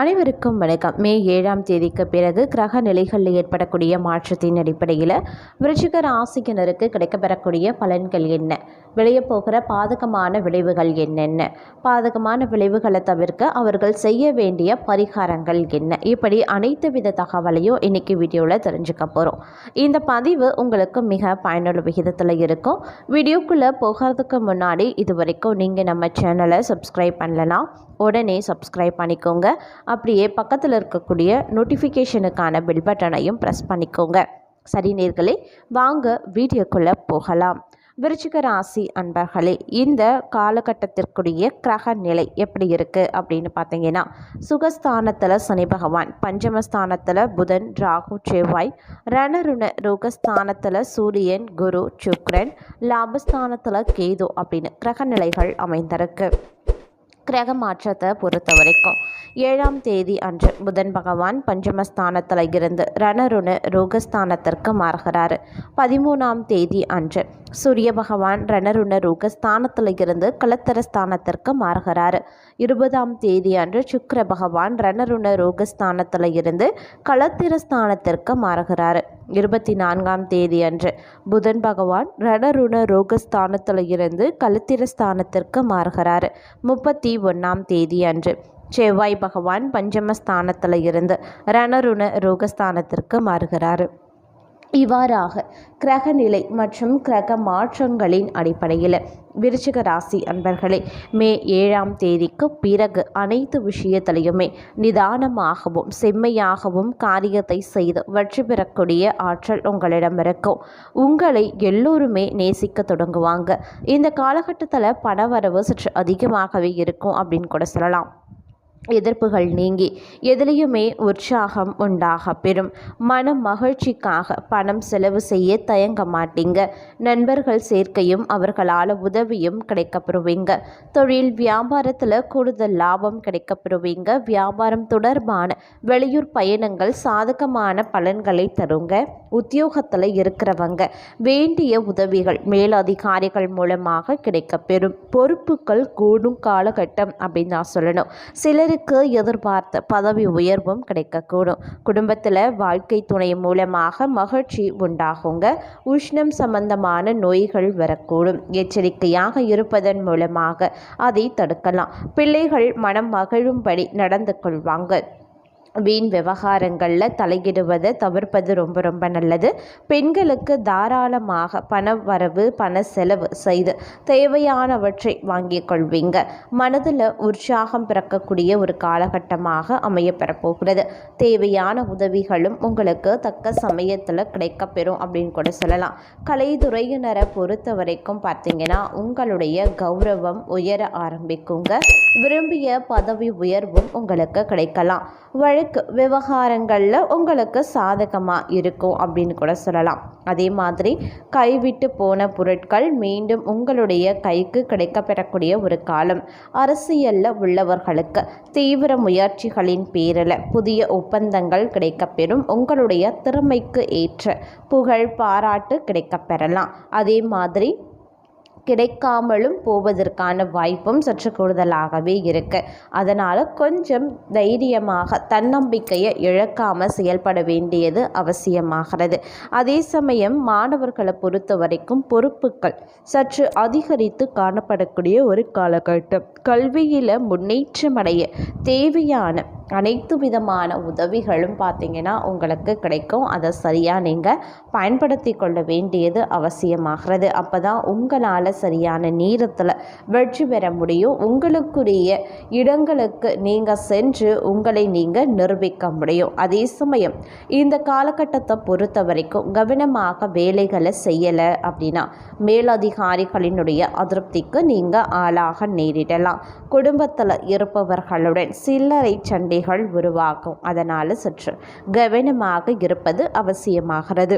அனைவருக்கும் வணக்கம். மே ஏழாம் தேதிக்கு பிறகு கிரக நிலைகளில் ஏற்படக்கூடிய மாற்றத்தின் அடிப்படையில் விருச்சிக ராசிக்கினருக்கு கிடைக்கப்பெறக்கூடிய பலன்கள் என்ன? விளையப் போகிற பாதகமான விளைவுகள் என்னென்ன? பாதகமான விளைவுகளை தவிர்க்க அவர்கள் செய்ய வேண்டிய பரிகாரங்கள் என்ன? இப்படி அனைத்து வித தகவலையும் இன்னைக்கு வீடியோவில் தெரிஞ்சுக்க போகிறோம் இந்த பதிவு உங்களுக்கு மிக பயனுள்ள விகிதத்தில் இருக்கும். வீடியோக்குள்ளே போகிறதுக்கு முன்னாடி இது வரைக்கும் நீங்கள் நம்ம சேனலை சப்ஸ்கிரைப் பண்ணலனா உடனே சப்ஸ்கிரைப் பண்ணிக்கோங்க. அப்படியே பக்கத்தில் இருக்கக்கூடிய நோட்டிஃபிகேஷனுக்கான பெல் பட்டனையும் ப்ரெஸ் பண்ணிக்கோங்க. சரி நேர்களே வாங்க வீடியோக்குள்ளே போகலாம். விருச்சிக ராசி அன்பர்களே இந்த காலகட்டத்திற்குரிய கிரக நிலை எப்படி இருக்குது அப்படின்னு பார்த்தீங்கன்னா சுகஸ்தானத்தில் சனி பகவான் பஞ்சமஸ்தானத்தில் புதன் ராகு செவ்வாய் ரணருண ரோகஸ்தானத்தில் சூரியன் குரு சுக்ரன் லாபஸ்தானத்தில் கேது அப்படின்னு கிரக நிலைகள் அமைந்திருக்கு. கிரக மாற்றத்தை பொறுத்த வரைக்கும் ஏழாம் தேதி அன்று புதன் பகவான் பஞ்சமஸ்தானத்தில் இருந்து ரணருண ரோகஸ்தானத்திற்கு மாறுகிறார். பதிமூணாம் தேதி அன்று சூரிய பகவான் ரணருண ரோகஸ்தானத்தில் இருந்து கலத்தர ஸ்தானத்திற்கு மாறுகிறார். இருபதாம் தேதி அன்று சுக்கர பகவான் ரணருண ரோகஸ்தானத்தில் இருந்து களத்திர ஸ்தானத்திற்கு மாறுகிறாரு. இருபத்தி நான்காம் தேதி அன்று புதன் பகவான் ரணருண ரோகஸ்தானத்தில் இருந்து கழுத்திர ஸ்தானத்திற்கு மாறுகிறார். முப்பத்தி ஒன்றாம் தேதி அன்று செவ்வாய் பகவான் பஞ்சமஸ்தானத்தில் இருந்து ரணருண ரோகஸ்தானத்திற்கு மாறுகிறாரு. இவ்வாறாக கிரகநிலை மற்றும் கிரக மாற்றங்களின் அடிப்படையில் விருச்சிக ராசி அன்பர்களே மே ஏழாம் தேதிக்கு பிறகு அனைத்து விஷயத்திலையுமே நிதானமாகவும் செம்மையாகவும் காரியத்தை செய்து வெற்றி பெறக்கூடிய ஆற்றல் உங்களிடம் இருக்கும் உங்களை எல்லோருமே நேசிக்க தொடங்குவாங்க. இந்த காலகட்டத்தில் பணவரவு சற்று அதிகமாகவே இருக்கும் அப்படின்னு கூட சொல்லலாம். எதிர்ப்புகள் நீங்கி எதிலையுமே உற்சாகம் உண்டாக பெறும் மன மகிழ்ச்சிக்காக பணம் செலவு செய்ய தயங்க மாட்டீங்க. நண்பர்கள் சேர்க்கையும் அவர்களால் உதவியும் கிடைக்கப்பெறுவீங்க. தொழில் வியாபாரத்தில் கூடுதல் லாபம் கிடைக்கப்பெறுவீங்க. வியாபாரம் தொடர்பான வெளியூர் பயணங்கள் சாதகமான பலன்களை தருங்க. உத்தியோகத்தில் இருக்கிறவங்க வேண்டிய உதவிகள் மேலதிகாரிகள் மூலமாக கிடைக்கப்பெறும். பொறுப்புகள் கூடும் காலகட்டம் அப்படின்னு நான் சொல்லணும். சிலருக்கு பெண்ணுக்கு எதிர்பார்த்த பதவி உயர்வும் கிடைக்கக்கூடும். குடும்பத்தில் வாழ்க்கை துணை மூலமாக மகிழ்ச்சி உண்டாகுங்க. உஷ்ணம் சம்பந்தமான நோய்கள் வரக்கூடும். எச்சரிக்கையாக இருப்பதன் மூலமாக அதை தடுக்கலாம். பிள்ளைகள் மனம் மகிழும்படி நடந்து கொள்வாங்க. வீண் விவகாரங்களில் தலையிடுவதை தவிர்ப்பது ரொம்ப ரொம்ப நல்லது. பெண்களுக்கு தாராளமாக பண வரவு பண செலவு செய்து தேவையானவற்றை வாங்கிக் கொள்வீங்க. மனதில் உற்சாகம் பிறக்கக்கூடிய ஒரு காலகட்டமாக அமைய பெறப்போகிறது தேவையான உதவிகளும் உங்களுக்கு தக்க சமயத்தில் கிடைக்கப்பெறும் அப்படின்னு கூட சொல்லலாம். கலைத்துறையினரை பொறுத்த வரைக்கும் பார்த்தீங்கன்னா உங்களுடைய கௌரவம் உயர ஆரம்பிக்குங்க. விரும்பிய பதவி உயர்வும் உங்களுக்கு கிடைக்கலாம். வழக்கு விவகாரங்களில் உங்களுக்கு சாதகமாக இருக்கும் அப்படின்னு கூட சொல்லலாம். அதே மாதிரி கைவிட்டு போன பொருட்கள் மீண்டும் உங்களுடைய கைக்கு கிடைக்கப்பெறக்கூடிய ஒரு காலம். அரசியலில் உள்ளவர்களுக்கு தீவிர முயற்சிகளின் பேரில் புதிய ஒப்பந்தங்கள் கிடைக்கப்பெறும் உங்களுடைய திறமைக்கு ஏற்ற புகழ் பாராட்டு கிடைக்கப்பெறலாம். அதே மாதிரி கிடைக்காமலும் போவதற்கான வாய்ப்பும் சற்று கூடுதலாகவே இருக்கு. அதனால் கொஞ்சம் தைரியமாக தன்னம்பிக்கையை இழக்காமல் செயல்பட வேண்டியது அவசியமாகிறது. அதே சமயம் மாணவர்களை பொறுத்த வரைக்கும் பொறுப்புகள் சற்று அதிகரித்து காணப்படக்கூடிய ஒரு காலகட்டம். கல்வியில் முன்னேற்றமடைய தேவையான அனைத்து விதமான உதவிகளும் பார்த்திங்கன்னா உங்களுக்கு கிடைக்கும். அதை சரியாக நீங்கள் பயன்படுத்தி கொள்ள வேண்டியது அவசியமாகிறது. அப்போ தான் உங்களால் சரியான நேரத்தில் வெற்றி பெற முடியும். உங்களுக்குரிய இடங்களுக்கு நீங்கள் சென்று உங்களை நீங்கள் நிரூபிக்க முடியும். அதே சமயம் இந்த காலகட்டத்தை பொறுத்த வரைக்கும் கவனமாக வேலைகளை செய்யலை அப்படின்னா மேலதிகாரிகளினுடைய அதிருப்திக்கு நீங்கள் ஆளாக நேரிடலாம். குடும்பத்தில் இருப்பவர்களுடன் சில்லறை சண்டை சண்டைகள் உருவாகும். அதனால் சற்று கவனமாக இருப்பது அவசியமாகிறது.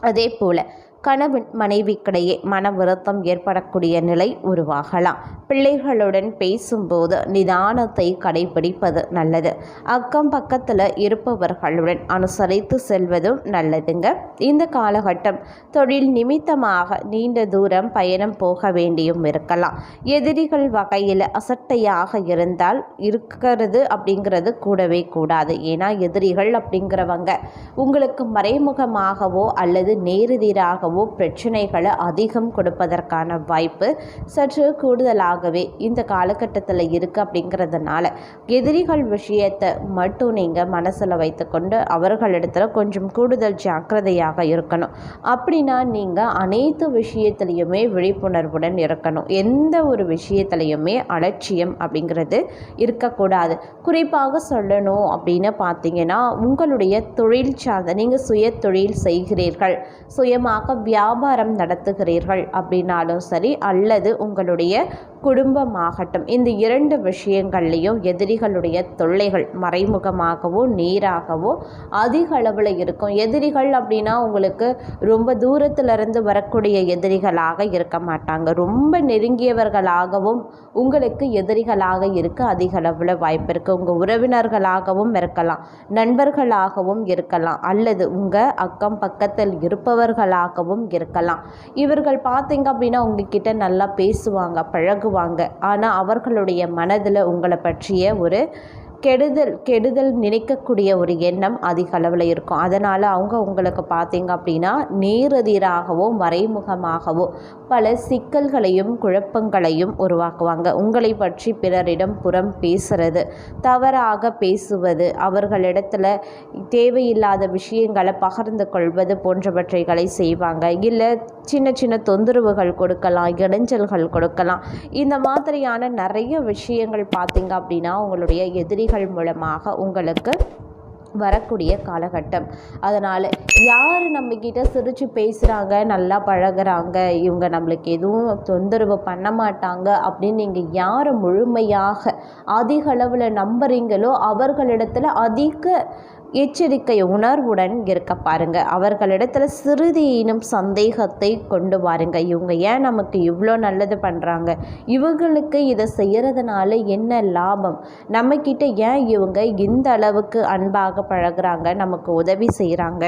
அதே போல் கணவன் மனைவிக்கிடையே மன வருத்தம் ஏற்படக்கூடிய நிலை உருவாகலாம். பிள்ளைகளுடன் பேசும்போது நிதானத்தை கடைபிடிப்பது நல்லது. அக்கம் பக்கத்தில் இருப்பவர்களுடன் அனுசரித்து செல்வதும் நல்லதுங்க. இந்த காலகட்டம் தொழில் நிமித்தமாக நீண்ட தூரம் பயணம் போக வேண்டியும் இருக்கலாம். எதிரிகள் வகையில் அசட்டையாக இருந்தால் இருக்கிறது அப்படிங்கிறது கூடவே கூடாது. ஏன்னா எதிரிகள் அப்படிங்கிறவங்க உங்களுக்கு மறைமுகமாகவோ அல்லது நேரெதிராகவோ பிரச்சனைகளை அதிகம் கொடுப்பதற்கான வாய்ப்பு சற்று கூடுதலாகவே இந்த காலகட்டத்தில் இருக்குது அப்படிங்கிறதுனால எதிரிகள் விஷயத்தை மட்டும் நீங்கள் மனசில் வைத்துக்கொண்டு அவர்களிடத்தில் கொஞ்சம் கூடுதல் ஜாக்கிரதையாக இருக்கணும். அப்படின்னா நீங்கள் அனைத்து விஷயத்துலையுமே விழிப்புணர்வுடன் இருக்கணும். எந்த ஒரு விஷயத்துலையுமே அலட்சியம் அப்படிங்கிறது இருக்கக்கூடாது. குறிப்பாக சொல்லணும் அப்படின்னு பார்த்தீங்கன்னா உங்களுடைய தொழில் சார்ந்த நீங்கள் சுய தொழில் செய்கிறீர்கள். சுயமாக வியாபாரம் நடத்துகிறீர்கள் அப்படின்னாலும் சரி அல்லது உங்களுடைய குடும்பமாகட்டும். இந்த இரண்டு விஷயங்கள்லேயும் எதிரிகளுடைய தொல்லைகள் மறைமுகமாகவோ நேராகவோ அதிக அளவில் இருக்கும். எதிரிகள் அப்படின்னா உங்களுக்கு ரொம்ப தூரத்திலிருந்து வரக்கூடிய எதிரிகளாக இருக்க மாட்டாங்க. ரொம்ப நெருங்கியவர்களாகவும் உங்களுக்கு எதிரிகளாக இருக்க அதிக அளவில் வாய்ப்பு இருக்குது உங்கள் உறவினர்களாகவும் இருக்கலாம் நண்பர்களாகவும் இருக்கலாம் அல்லது உங்கள் அக்கம் பக்கத்தில் இருப்பவர்களாகவும் இருக்கலாம். இவர்கள் பார்த்தீங்க அப்படின்னா உங்ககிட்ட நல்லா பேசுவாங்க பழகுவாங்க ஆனால் அவர்களுடைய மனதில் உங்களை பற்றிய ஒரு கெடுதல் கெடுதல் நினைக்கக்கூடிய ஒரு எண்ணம் அதிக அளவில் இருக்கும். அதனால் அவங்க உங்களுக்கு பார்த்தீங்க அப்படின்னா நேரெதிராகவோ மறைமுகமாகவோ பல சிக்கல்களையும் குழப்பங்களையும் உருவாக்குவாங்க. உங்களை பற்றி பிறரிடம் புறம் பேசுறது தவறாக பேசுவது அவர்களிடத்துல தேவையில்லாத விஷயங்களை பகிர்ந்து கொள்வது போன்றவற்றைகளை செய்வாங்க. இல்லை சின்ன சின்ன தொந்தரவுகள் கொடுக்கலாம் இடைஞ்சல்கள் கொடுக்கலாம். இந்த மாதிரியான நிறைய விஷயங்கள் பார்த்தீங்க அப்படின்னா உங்களுடைய எதிரி செய்திகள் மூலமாக உங்களுக்கு வரக்கூடிய காலகட்டம். அதனால் யார் நம்மக்கிட்ட சிரித்து பேசுகிறாங்க நல்லா பழகுறாங்க இவங்க நம்மளுக்கு எதுவும் தொந்தரவு பண்ண மாட்டாங்க அப்படின்னு நீங்கள் யாரை முழுமையாக அதிக அளவில் நம்புறீங்களோ அவர்களிடத்தில் அதிக எச்சரிக்கை உணர்வுடன் இருக்க பாருங்க. அவர்களிடத்துல சிறிதேனும் சந்தேகத்தை கொண்டு வாருங்க. இவங்க ஏன் நமக்கு இவ்வளோ நல்லது பண்ணுறாங்க இவங்களுக்கு இதை செய்கிறதுனால என்ன லாபம்? நம்மக்கிட்ட ஏன் இவங்க இந்த அளவுக்கு அன்பாக பழகுறாங்க? நமக்கு உதவி செய்கிறாங்க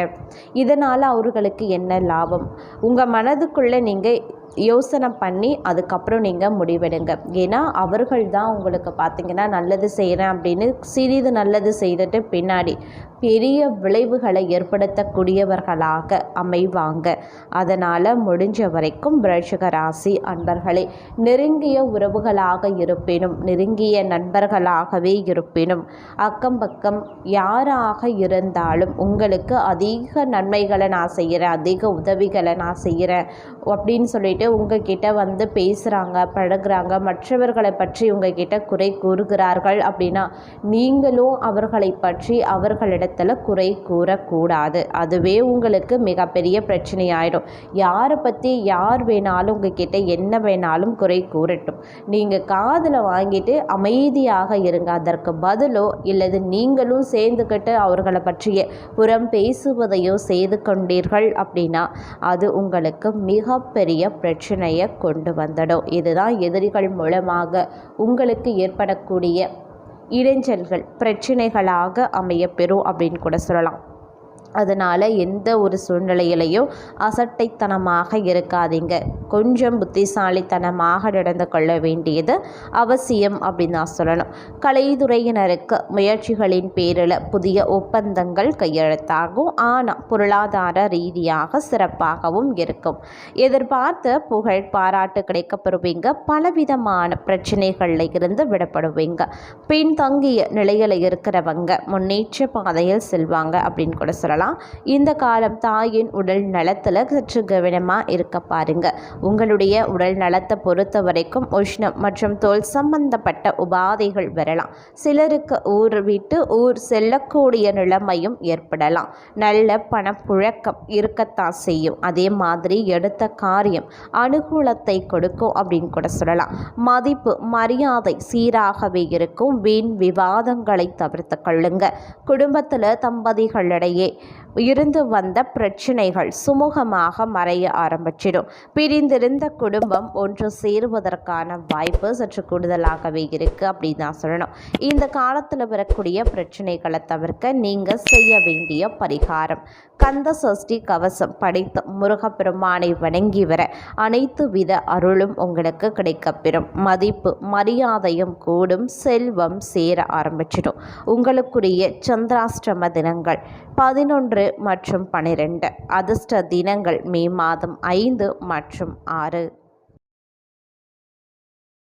இதனால் அவர்களுக்கு என்ன லாபம்? உங்கள் மனதுக்குள்ளே நீங்கள் யோசனை பண்ணி அதுக்கப்புறம் நீங்கள் முடிவெடுங்க. ஏன்னா அவர்கள் தான் உங்களுக்கு பார்த்தீங்கன்னா நல்லது செய்கிறேன் அப்படின்னு சிறிது நல்லது செய்துட்டு பின்னாடி பெரிய விளைவுகளை ஏற்படுத்தக்கூடியவர்களாக அமைவாங்க. அதனால் முடிஞ்ச வரைக்கும் விருச்சிக ராசி அன்பர்களே நெருங்கிய உறவுகளாக இருப்பினும் நெருங்கிய நண்பர்களாகவே இருப்பினும் அக்கம் பக்கம் யாராக இருந்தாலும் உங்களுக்கு அதிக நன்மைகளை நான் செய்கிறேன் அதிக உதவிகளை நான் செய்கிறேன் அப்படின்னு சொல்லிட்டு உங்ககிட்ட வந்து பேசுகிறாங்க பழகுறாங்க மற்றவர்களை பற்றி உங்ககிட்ட குறை கூறுகிறார்கள் அப்படின்னா நீங்களும் அவர்களை பற்றி அவர்களிடத்தில் குறை கூறக்கூடாது. அதுவே உங்களுக்கு மிகப்பெரிய பிரச்சனையாயிடும். யாரை பற்றி யார் வேணாலும் உங்ககிட்ட என்ன வேணாலும் குறை கூறட்டும். நீங்கள் காதில் வாங்கிட்டு அமைதியாக இருங்க. அதற்கு பதிலோ இல்லது நீங்களும் சேர்ந்துக்கிட்டு அவர்களை பற்றிய புறம் பேசுவதையோ செய்து கொண்டீர்கள் அப்படின்னா அது உங்களுக்கு மிகப்பெரிய பிரச்சனையை கொண்டு வந்துடும். இதுதான் எதிரிகள் மூலமாக உங்களுக்கு ஏற்படக்கூடிய இடைஞ்சல்கள் பிரச்சனைகளாக அமையப்பெறும் அப்படின்னு கூட சொல்லலாம். அதனால் எந்த ஒரு சூழ்நிலையிலையும் அசட்டைத்தனமாக இருக்காதீங்க. கொஞ்சம் புத்திசாலித்தனமாக நடந்து கொள்ள வேண்டியது அவசியம் அப்படின்னு நான் சொல்லணும். கலைத்துறையினருக்கு முயற்சிகளின் பேரில் புதிய ஒப்பந்தங்கள் கையெழுத்தாகும். ஆனால் பொருளாதார ரீதியாக சிறப்பாகவும் இருக்கும். எதிர்பார்த்த புகழ் பாராட்டு கிடைக்கப்பெறுவீங்க. பலவிதமான பிரச்சனைகளில் இருந்து விடப்படுவீங்க பின்தங்கிய நிலையில் இருக்கிறவங்க முன்னேற்ற பாதையில் செல்வாங்க அப்படின்னு கூட சொல்லலாம். சொல்லலாம் இந்த காலம் தாயின் உடல் நலத்தில் சற்று கவனமாக இருக்க பாருங்க. உங்களுடைய உடல் நலத்தை பொறுத்த வரைக்கும் உஷ்ணம் மற்றும் தோல் சம்பந்தப்பட்ட உபாதைகள் வரலாம். சிலருக்கு ஊர் விட்டு ஊர் செல்லக்கூடிய நிலைமையும் ஏற்படலாம். நல்ல பணப்புழக்கம் இருக்கத்தான் செய்யும். அதே மாதிரி எடுத்த காரியம் அனுகூலத்தை கொடுக்கும் அப்படின்னு கூட சொல்லலாம். மதிப்பு மரியாதை சீராகவே இருக்கும். வீண் விவாதங்களை தவிர்த்து கொள்ளுங்க. குடும்பத்தில் தம்பதிகளிடையே இருந்து வந்த பிரச்சனைகள் சுமூகமாக மறைய ஆரம்பிச்சிடும். பிரிந்திருந்த குடும்பம் ஒன்று சேருவதற்கான வாய்ப்பு சற்று கூடுதலாகவே இருக்குது அப்படின்னு தான் சொல்லணும். இந்த காலத்தில் வரக்கூடிய பிரச்சனைகளை தவிர்க்க நீங்கள் செய்ய வேண்டிய பரிகாரம். கந்த சஷ்டி கவசம் படைத்த முருகப்பெருமானை வணங்கி வர அனைத்து வித அருளும் உங்களுக்கு கிடைக்கப்பெறும். மதிப்பு மரியாதையும் கூடும். செல்வம் சேர ஆரம்பிச்சிடும். உங்களுக்குரிய சந்திராஷ்டம தினங்கள் பதினொன்று பதினொன்று மற்றும் பனிரெண்டு. அதிர்ஷ்ட தினங்கள் மே மாதம் ஐந்து மற்றும் ஆறு.